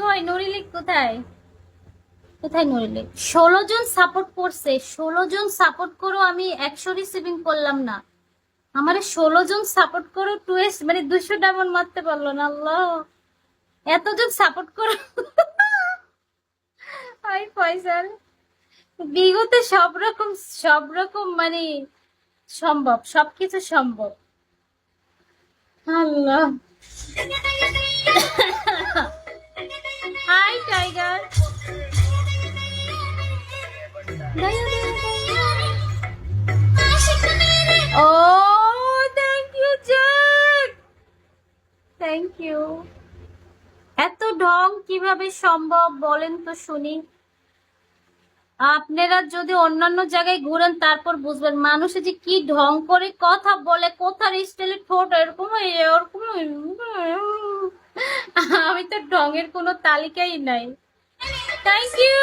কই কোথায়? কোথায় ষোলো জন সাপোর্ট করছে। ষোলো জন সাপোর্ট করো, আমি একশো করলাম না। আমার ষোলো জন সাপোর্ট করো টুয়েস্ট মানে দুশো মারতে পারল না এতজন সাপোর্ট করো। সব রকম সব রকম মানে সম্ভব, সবকিছু সম্ভব। আল্লাহ। Hi tiger O thank you Jack thank you এত ঢং কীভাবে সম্ভব বলেন তো শুনি। আপনারা যদি অন্যান্য জায়গায় ঘুরেন, তারপর বুঝবেন মানুষে যে কি ঢং করে কথা বলে, কোথার স্টাইলে ঠোঁট, এরকম এরকম আমি তো ঢঙের কোনো তালিকাই নাই। Thank you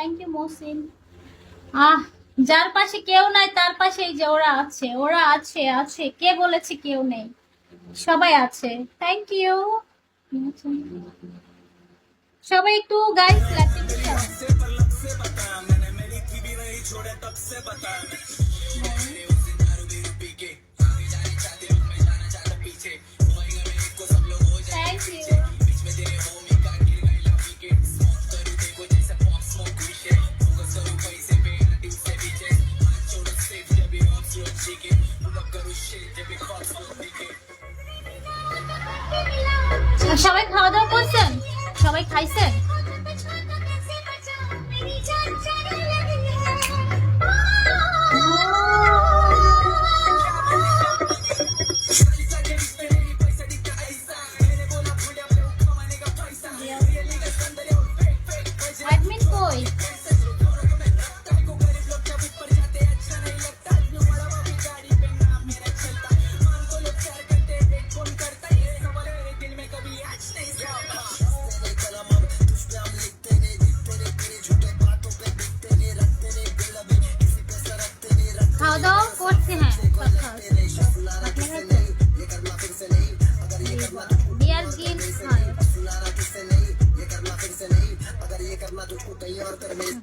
thank you Mohsin আহ, যার পাশে কেউ নাই, তার পাশে এই যে ওরা আছে ওরা আছে আছে। কে বলেছে কেউ নেই? সবাই আছে। থ্যাংক ইউ সবাই একটু গাইস সবাই খাওয়া দাওয়া করছেন সবাই খাইছেন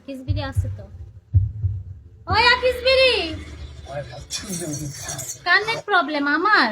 কিসবিরি আছে তো। ওই আকিসবিরি কানের প্রবলেম আমার।